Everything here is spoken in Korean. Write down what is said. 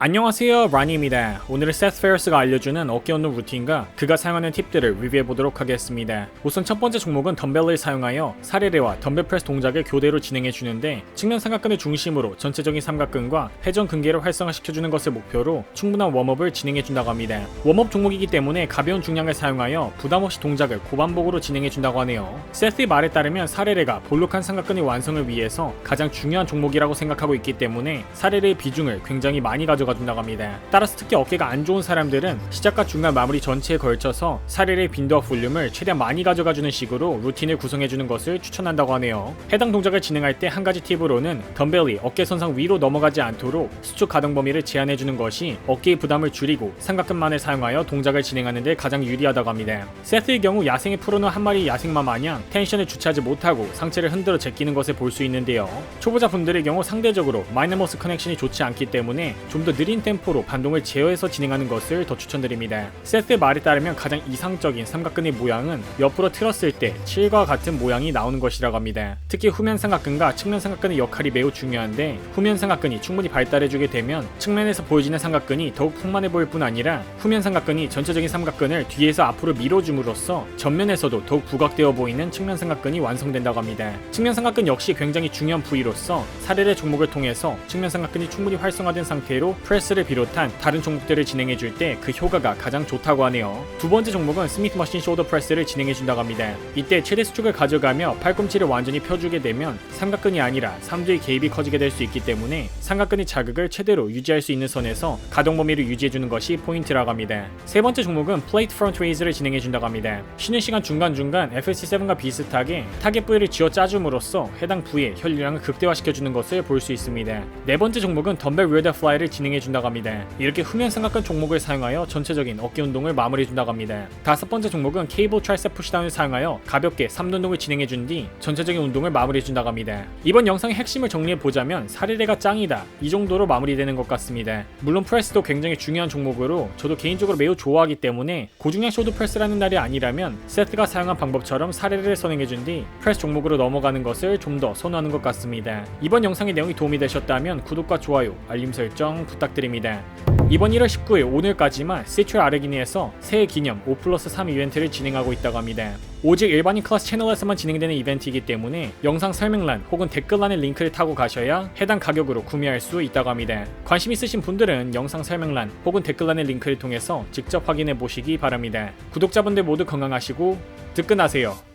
안녕하세요 라니입니다. 오늘은 세스 페어스가 알려주는 어깨 운동 루틴과 그가 사용하는 팁들을 리뷰해보도록 하겠습니다. 우선 첫 번째 종목은 덤벨을 사용하여 사례례와 덤벨 프레스 동작을 교대로 진행해주는데 측면 삼각근을 중심으로 전체적인 삼각근과 회전 근개를 활성화시켜주는 것을 목표로 충분한 웜업을 진행해준다고 합니다. 웜업 종목이기 때문에 가벼운 중량을 사용하여 부담없이 동작을 고반복으로 진행해준다고 하네요. 세스의 말에 따르면 사례례가 볼록한 삼각근의 완성을 위해서 가장 중요한 종목이라고 생각하고 있기 때문에 사례례의 비중을 굉장히 많이 가져가 준다고 합니다. 따라서 특히 어깨가 안 좋은 사람들은 시작과 중간 마무리 전체에 걸쳐서 사례례의 빈도와 볼륨을 최대한 많이 가져가 주는 식으로 루틴을 구성해 주는 것을 추천한다고 하네요. 해당 동작을 진행할 때 한 가지 팁으로는 덤벨이 어깨 선상 위로 넘어가지 않도록 수축 가동 범위를 제한해 주는 것이 어깨의 부담을 줄이고 삼각근만을 사용하여 동작을 진행하는 데 가장 유리하다고 합니다. 세트의 경우 야생의 프로는 한 마리 야생마 마냥 텐션을 주체하지 못하고 상체를 흔들어 제끼는 것을 볼 수 있는데요. 초보자 분들의 경우 상대적으로 마이너머스 커넥션이 좋지 않기 때문에 좀 더 느린 템포로 반동을 제어해서 진행하는 것을 더 추천드립니다. 세트의 말에 따르면 가장 이상적인 삼각근의 모양은 옆으로 틀었을 때 7과 같은 모양이 나오는 것이라고 합니다. 특히 후면 삼각근과 측면 삼각근의 역할이 매우 중요한데 후면 삼각근이 충분히 발달해주게 되면 측면에서 보여지는 삼각근이 더욱 풍만해 보일 뿐 아니라 후면 삼각근이 전체적인 삼각근을 뒤에서 앞으로 밀어줌으로써 전면에서도 더욱 부각되어 보이는 측면 삼각근이 완성된다고 합니다. 측면 삼각근 역시 굉장히 중요한 부위로서 사례례 종목을 통해서 측면 삼각근이 충분히 활성화된 상태로 프레스를 비롯한 다른 종목들을 진행해 줄 때 그 효과가 가장 좋다고 하네요. 두 번째 종목은 스미트 머신 숄더 프레스를 진행해 준다고 합니다. 이때 최대 수축을 가져가며 팔꿈치를 완전히 펴주게 되면 삼각근이 아니라 삼두의 개입이 커지게 될 수 있기 때문에 삼각근의 자극을 최대로 유지할 수 있는 선에서 가동 범위를 유지해 주는 것이 포인트라고 합니다. 세 번째 종목은 플레이트 프론트 레이즈를 진행해 준다고 합니다. 쉬는 시간 중간중간 FSC7과 비슷하게 타겟 부위를 쥐어 짜줌으로써 해당 부위의 혈류량을 극대화시켜 주는 것을 볼 수 있습니다. 네 번째 종목은 덤벨 위어더 플라이를 진행해 준다고 합니다. 이렇게 후면 삼각근 종목을 사용하여 전체적인 어깨 운동을 마무리해 준다고 합니다. 다섯 번째 종목은 케이블 트라이셉 푸시다운을 사용하여 가볍게 3두 운동을 진행해 준 뒤 전체적인 운동을 마무리해 준다고 합니다. 이번 영상의 핵심을 정리해 보자면 사례례가 짱이다 이 정도로 마무리되는 것 같습니다. 물론 프레스도 굉장히 중요한 종목으로 저도 개인적으로 매우 좋아하기 때문에 고중량 쇼드 프레스라는 날이 아니라면 세트가 사용한 방법처럼 사례를 선행해 준 뒤 프레스 종목으로 넘어가는 것을 좀 더 선호하는 것 같습니다. 이번 영상의 내용이 도움이 되셨다면 구독과 좋아요, 알림 설정 부탁드립니다. 이번 1월 19일 오늘까지만 시츄 아르기니에서 새해 기념 5 플러스 3 이벤트를 진행하고 있다고 합니다. 오직 일반인 클래스 채널에서만 진행되는 이벤트이기 때문에 영상 설명란 혹은 댓글란의 링크를 타고 가셔야 해당 가격으로 구매할 수 있다고 합니다. 관심 있으신 분들은 영상 설명란 혹은 댓글란의 링크를 통해서 직접 확인해 보시기 바랍니다. 구독자분들 모두 건강하시고 득근하세요.